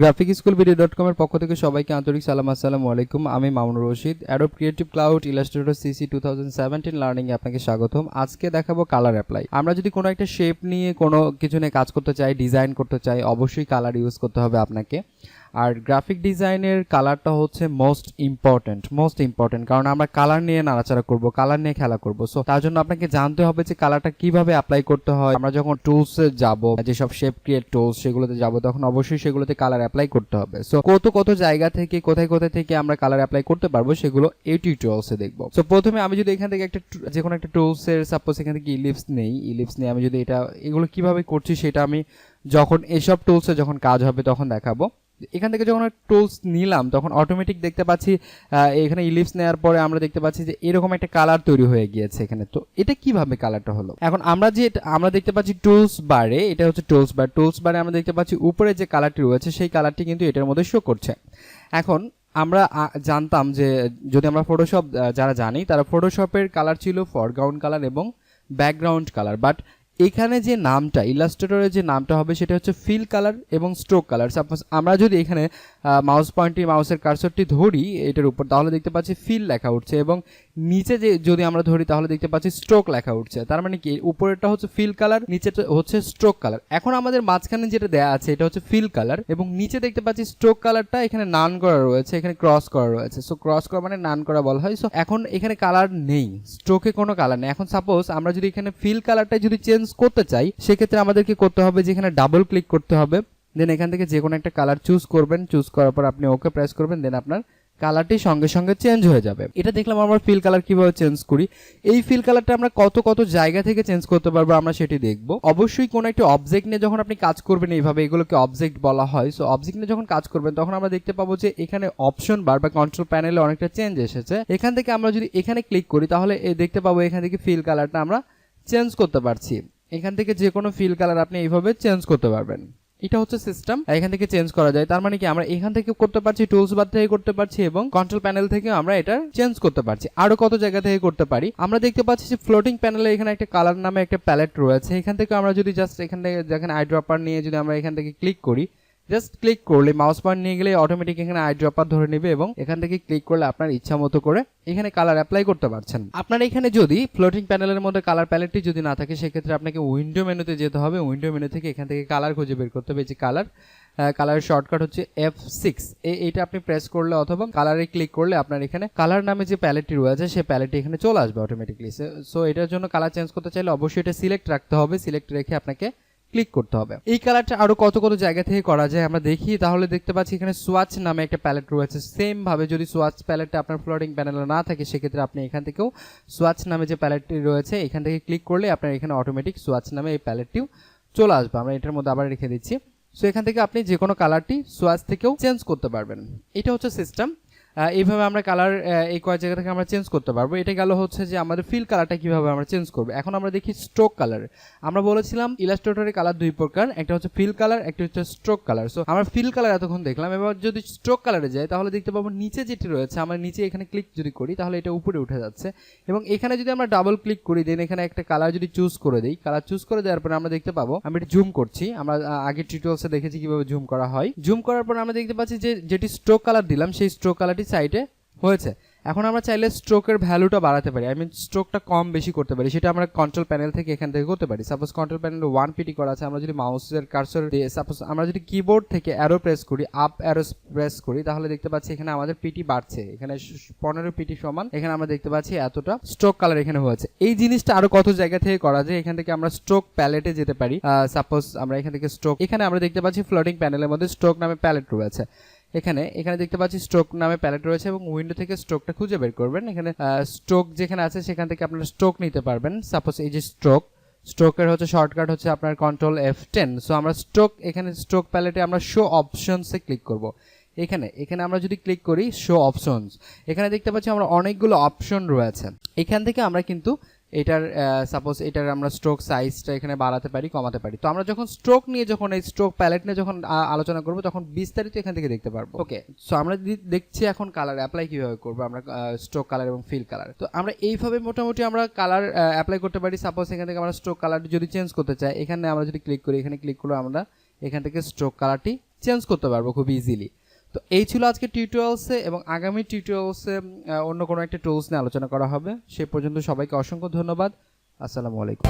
Graphic school video dot কমের পক্ষ থেকে সবাইকে আন্তরিক সালাম, আসসালামু আলাইকুম। আমি Mamunur Rashid Adobe Creative Cloud Illustrator CC two thousand seventeen লার্নিংয়ে আপনাকে স্বাগতম। আজকে দেখাবো কালার অ্যাপ্লাই আমরা যদি কোনো একটা শেপ নিয়ে কোনো কিছু নিয়ে কাজ করতে চাই ডিজাইন করতে চাই, অবশ্যই কালার ইউজ করতে হবে আপনাকে। আর গ্রাফিক ডিজাইনের কালারটা হচ্ছে মোস্ট ইম্পর্টেন্ট মোস্ট ইম্পর্টেন্ট কারণ আমরা কালার নিয়ে নাড়াচাড়া করব কালার নিয়ে খেলা করব। সো তার জন্য আপনাকে জানতে হবে যে কালারটা কীভাবে অ্যাপ্লাই করতে হয়। আমরা যখন টুলসে যাব, যেসব শেপ ক্রিয়েট টুলস সেগুলোতে যাব, তখন অবশ্যই সেগুলোতে কালার অ্যাপ্লাই করতে হবে। সো কত কত জায়গা থেকে, কোথায় কোথায় থেকে আমরা কালার অ্যাপ্লাই করতে পারব সেগুলো এই টিউটোরিয়ালসে দেখব। সো প্রথমে আমি যদি এখান থেকে একটা যে কোনো একটা টুলসের সাপোজ এখান থেকে ইলিপস নেই ইলিপস নিয়ে আমি যদি এটা, এগুলো কীভাবে করছি সেটা আমি যখন, এসব টুলসে যখন কাজ হবে তখন দেখাবো। এখান থেকে যখন টুলস নিলাম, তখন অটোমেটিক দেখতে পাচ্ছি এখানে ইলিপস নেওয়ার পরে আমরা দেখতে পাচ্ছি যে এরকম একটা কালার তৈরি হয়ে গিয়েছে এখানে। তো এটা কীভাবে কালারটা হলো? এখন আমরা যে আমরা দেখতে পাচ্ছি টুলস বারে এটা হচ্ছে টুলস বার টুলস বারে আমরা দেখতে পাচ্ছি উপরে যে কালারটি রয়েছে, সেই কালারটি কিন্তু এটার মধ্যে শো করছে। এখন আমরা জানতাম যে যদি আমরা ফটোশপ যারা জানি, তারা ফটোশপের কালার ছিল ফরগ্রাউন্ড কালার এবং ব্যাকগ্রাউন্ড কালার বাট এখানে যে নামটা ইলাস্ট্রেটরের যে নামটা হবে, সেটা হচ্ছে ফিল কালার এবং স্ট্রোক কালার সাপোজ আমরা যদি এখানে মাউস পয়েন্টটি মাউসের কার্সরটি ধরি, এটার উপর, তাহলে দেখতে পাচ্ছি ফিল লেখা উঠছে এবং নিচে যে, যদি আমরা ধরি, তাহলে দেখতে পাচ্ছি স্ট্রোক লেখা উঠছে। তার মানে কি? উপরেরটা হচ্ছে ফিল কালার নিচেটা হচ্ছে স্ট্রোক কালার এখন আমাদের মাঝখানে যেটা দেয়া আছে, এটা হচ্ছে ফিল কালার এবং নিচে দেখতে পাচ্ছি স্ট্রোক কালারটা এখানে নান করা রয়েছে, এখানে ক্রস করা রয়েছে। সো ক্রস করা মানে নান করা বলা হয়। সো এখন এখানে কালার নেই। স্ট্রোকে কোনো কালার নেই। এখন সাপোজ আমরা যদি এখানে ফিল কালারটা যদি চেঞ্জ করতে চাই, সেক্ষেত্রে আমাদেরকে করতে হবে যে, এখানে ডাবল ক্লিক করতে হবে। দেন এখান থেকে যে কোনো একটা কালার চুজ করবেন চুজ করার পর আপনি ওকে প্রেস করবেন দেন আপনার কালারটি সঙ্গে সঙ্গে চেঞ্জ হয়ে যাবে। এটা দেখলাম আমরা ফিল কালার কীভাবে চেঞ্জ করি। এই ফিল কালারটা আমরা কত কত জায়গা থেকে চেঞ্জ করতে পারব আমরা সেটি দেখব। অবশ্যই কোনো একটা অবজেক্ট নিয়ে যখন আপনি কাজ করবেন এইভাবে, এগুলোকে অবজেক্ট বলা হয়। সো অবজেক্ট নিয়ে যখন কাজ করবেন, তখন আমরা দেখতে পাবো যে এখানে অপশন বার বা কন্ট্রোল প্যানেলে অনেকটা চেঞ্জ এসেছে। এখান থেকে আমরা যদি এখানে ক্লিক করি, তাহলে দেখতে পাবো এখান থেকে ফিল কালারটা আমরা চেঞ্জ করতে পারছি। এখান থেকে যে কোনো ফিল কালার আপনি এইভাবে চেঞ্জ করতে পারবেন। এটা হচ্ছে সিস্টেম এখান থেকে চেঞ্জ করা যায়। তার মানে কি আমরা এখান থেকে করতে পারছি টুলস বার থেকে করতে পারছি এবং কন্ট্রোল প্যানেল থেকে আমরা এটা চেঞ্জ করতে পারছি। আরও কত জায়গা থেকে করতে পারি? আমরা দেখতে পাচ্ছি যে ফ্লোটিং প্যানেলে এখানে একটা কালার নামে একটা প্যালেট রয়েছে। এখান থেকে আমরা যদি জাস্ট এখান থেকে যেখানে আইড্রপার নিয়ে যদি আমরা এখান থেকে ক্লিক করি জাস্ট ক্লিক করলে মাউস পয়েন্ট নিয়ে গেলে অটোমেটিক এখানে আই ড্রপার ধরে নেবে এবং এখান থেকে ক্লিক করলে আপনার ইচ্ছা মতো করে এখানে কালার অ্যাপ্লাই করতে পারছেন। আপনার এখানে যদি ফ্লোটিং প্যানেলের মধ্যে কালার প্যালেটটি যদি না থাকে, সেক্ষেত্রে আপনাকে উইন্ডো মেনুতে যেতে হবে। উইন্ডো মেনু থেকে এখান থেকে কালার খুঁজে বের করতে হবে। যে কালার কালারের শর্টকাট হচ্ছে এফ সিক্স এইটা আপনি প্রেস করলে অথবা কালারে ক্লিক করলে আপনার এখানে কালার নামে যে প্যালেটটি রয়েছে সেই প্যালেটটি এখানে চলে আসবে অটোমেটিকলি সো এটার জন্য কালার চেঞ্জ করতে চাইলে অবশ্যই এটা সিলেক্ট রাখতে হবে। সিলেক্ট রেখে আপনাকে ক্লিক করতে হবে। এই কালারটা আরও কত কত জায়গা থেকে করা যায় আমরা দেখি। তাহলে দেখতে পাচ্ছি এখানে সোয়াচ নামে একটা প্যালেট রয়েছে। সেম ভাবে যদি সোয়াচ প্যালেটটা আপনার ফ্লোটিং প্যানেলে না থাকে, সেক্ষেত্রে আপনি এখান থেকেও সোয়াচ নামে যে প্যালেটটি রয়েছে, এখান থেকে ক্লিক করলে আপনার এখানে অটোমেটিক সোয়াচ নামে এই প্যালেটটিও চলে আসবে। আমরা এটার মধ্যে আবার রেখে দিচ্ছি। সো এখান থেকে আপনি যে কোনো কালারটি সোয়াচ থেকেও চেঞ্জ করতে পারবেন। এটা হচ্ছে সিস্টেম এইভাবে আমরা কালার এই কয়েক জায়গা থেকে আমরা চেঞ্জ করতে পারব। এটা গেল হচ্ছে যে আমাদের ফিল কালারটা কীভাবে আমরা চেঞ্জ করব। এখন আমরা দেখি স্ট্রোক কালার আমরা বলেছিলাম ইলাস্ট্রেটরের কালার দুই প্রকার, একটা হচ্ছে ফিল কালার একটা হচ্ছে স্ট্রোক কালার সো আমরা ফিল কালার এতক্ষণ দেখলাম, এবার যদি স্ট্রোক কালারে যাই, তাহলে দেখতে পাবো নিচে যেটি রয়েছে, আমরা নিচে এখানে ক্লিক যদি করি, তাহলে এটা উপরে উঠে যাচ্ছে। এবং এখানে যদি আমরা ডাবল ক্লিক করি দেন এখানে একটা কালার যদি চুজ করে দিই কালার চুজ করে দেওয়ার পরে আমরা দেখতে পাবো, আমি এটা জুম করছি, আমরা আগের টিউটোরিয়ালসে দেখেছি কীভাবে জুম করা হয়। জুম করার পর আমরা দেখতে পাচ্ছি যে, যেটি স্ট্রোক কালার দিলাম, সেই স্ট্রোক কালারটি সাইডে হয়েছে। এখন আমরা চাইলে স্ট্রোকের ভ্যালুটা বাড়াতে পারি। আই মিন স্ট্রোকটা কম বেশি করতে পারি। সেটা আমরা কন্ট্রোল প্যানেল থেকে এখান থেকে করতে পারি। Suppose control panel one PT করা আছে, আমরা যদি মাউসের কার্সর দিয়ে সাপোজ আমরা যদি কিবোর্ড থেকে অ্যারো প্রেস করি আপ অ্যারো প্রেস করি, তাহলে দেখতে পাচ্ছি এখানে আমাদের পিটি বাড়ছে। এখানে পনেরো পিটি সমান, এখানে আমরা দেখতে পাচ্ছি এতটা স্ট্রোক কালার এখানে হয়েছে। এই জিনিসটা আরও কত জায়গা থেকে করা যায়? এখান থেকে আমরা স্ট্রোক প্যালেটে যেতে পারি। সাপোজ আমরা এখান থেকে স্ট্রোক এখানে আমরা দেখতে পাচ্ছি ফ্লোটিং প্যানেলের মধ্যে স্ট্রোক নামে প্যালেট রয়েছে। এখানে এখানে দেখতে পাচ্ছি স্ট্রোক নামে প্যালেট রয়েছে এবং উইন্ডো থেকে স্ট্রোকটা খুঁজে বের করবেন। এখানে স্ট্রোক যেখানে আছে, সেখান থেকে আপনারা স্ট্রোক নিতে পারবেন। সাপোজ এই যে স্ট্রোক স্ট্রোকের হচ্ছে শর্টকাট হচ্ছে আপনার কন্ট্রোল এফ টেন সো আমরা স্ট্রোক এখানে স্ট্রোক প্যালেটে আমরা শো অপশনসে ক্লিক করব। এখানে এখানে আমরা যদি ক্লিক করি শো অপশনস এখানে দেখতে পাচ্ছি আমরা অনেকগুলো অপশন রয়েছে। এখান থেকে আমরা কিন্তু এটার সাপোজ এটার আমরা স্ট্রোক সাইজটা এখানে বাড়াতে পারি কমাতে পারি। তো আমরা যখন স্ট্রোক নিয়ে যখন এই স্ট্রোক প্যালেট নিয়ে যখন আলোচনা করব তখন বিস্তারিত এখান থেকে দেখতে পারব। ওকে সো আমরা দেখছি এখন কালার অ্যাপ্লাই কীভাবে করব আমরা স্ট্রোক কালার এবং ফিল কালার তো আমরা এইভাবে মোটামুটি আমরা কালার অ্যাপ্লাই করতে পারি। সাপোজ এখান থেকে আমরা স্ট্রোক কালার যদি চেঞ্জ করতে চাই এখানে আমরা যদি ক্লিক করি এখানে ক্লিক করলে আমরা এখান থেকে স্ট্রোক কালারটি চেঞ্জ করতে পারব খুব ইজিলি তো এই ছিল আজকে টিউটোরিয়ালসে এবং আগামী টিউটোরিয়ালসে অন্য কোনো একটা টুলস নিয়ে আলোচনা করা হবে। সে পর্যন্ত সবাইকে অসংখ্য ধন্যবাদ। আসসালামু আলাইকুম।